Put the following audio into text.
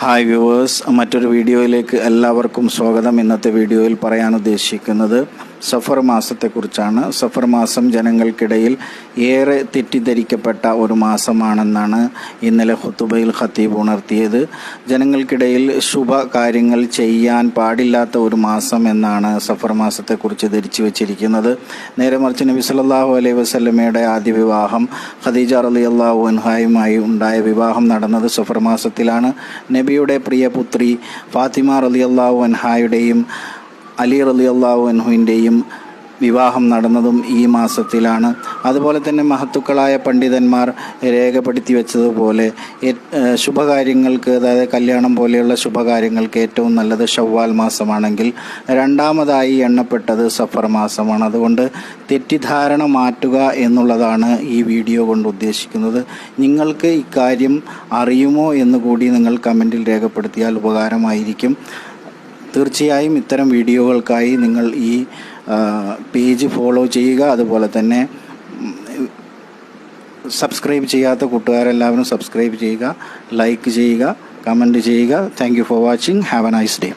Hi viewers മറ്റൊരു വീഡിയോയിലേക്ക് എല്ലാവർക്കും സ്വാഗതം. ഇന്നത്തെ വീഡിയോയിൽ പറയാൻ ഉദ്ദേശിക്കുന്നത് സഫർ മാസത്തെക്കുറിച്ചാണ്. സഫർ മാസം ജനങ്ങൾക്കിടയിൽ ഏറെ തെറ്റിദ്ധരിക്കപ്പെട്ട ഒരു മാസമാണെന്നാണ് ഇന്നലെ ഹുത്തുബയിൽ ഖത്തീബ് ഉണർത്തിയത്. ജനങ്ങൾക്കിടയിൽ ശുഭ കാര്യങ്ങൾ ചെയ്യാൻ പാടില്ലാത്ത ഒരു മാസം എന്നാണ് സഫർ മാസത്തെക്കുറിച്ച് ധരിച്ചു വച്ചിരിക്കുന്നത്. നേരെ മറിച്ച് നബി സല്ലല്ലാഹു അലൈഹി വസ്ലമയുടെ ആദ്യ വിവാഹം ഖദീജ റളിയല്ലാഹു അൻഹായുമായി ഉണ്ടായ വിവാഹം നടന്നത് സഫർ മാസത്തിലാണ്. നബിയുടെ പ്രിയ പുത്രി ഫാത്തിമ അള്ളാഹു അൻഹായുടെയും അലി റളിയല്ലാഹു അൻഹുവിന്റെയും വിവാഹം നടന്നതും ഈ മാസത്തിലാണ്. അതുപോലെ തന്നെ മഹത്തുക്കളായ പണ്ഡിതന്മാർ രേഖപ്പെടുത്തി വെച്ചതുപോലെ ശുഭകാര്യങ്ങൾക്ക് അതായത് കല്യാണം പോലെയുള്ള ശുഭകാര്യങ്ങൾക്ക് ഏറ്റവും നല്ലത് ഷവ്വാൽ മാസമാണെങ്കിൽ രണ്ടാമതായി എണ്ണപ്പെട്ടത് സഫർ മാസമാണ്. അതുകൊണ്ട് തെറ്റിദ്ധാരണ മാറ്റുക എന്നുള്ളതാണ് ഈ വീഡിയോ കൊണ്ട് ഉദ്ദേശിക്കുന്നത്. നിങ്ങൾക്ക് ഇക്കാര്യം അറിയുമോ എന്നുകൂടി നിങ്ങൾ കമന്റിൽ രേഖപ്പെടുത്തിയാൽ ഉപകാരമായിരിക്കും. തീർച്ചയായും ഇത്തരം വീഡിയോകൾക്കായി നിങ്ങൾ ഈ പേജ് ഫോളോ ചെയ്യുക. അതുപോലെ തന്നെ സബ്സ്ക്രൈബ് ചെയ്യാത്ത കൂട്ടുകാരെല്ലാവരും സബ്സ്ക്രൈബ് ചെയ്യുക ലൈക്ക് ചെയ്യുക കമന്റ് ചെയ്യുക. Thank you for watching. Have a nice day.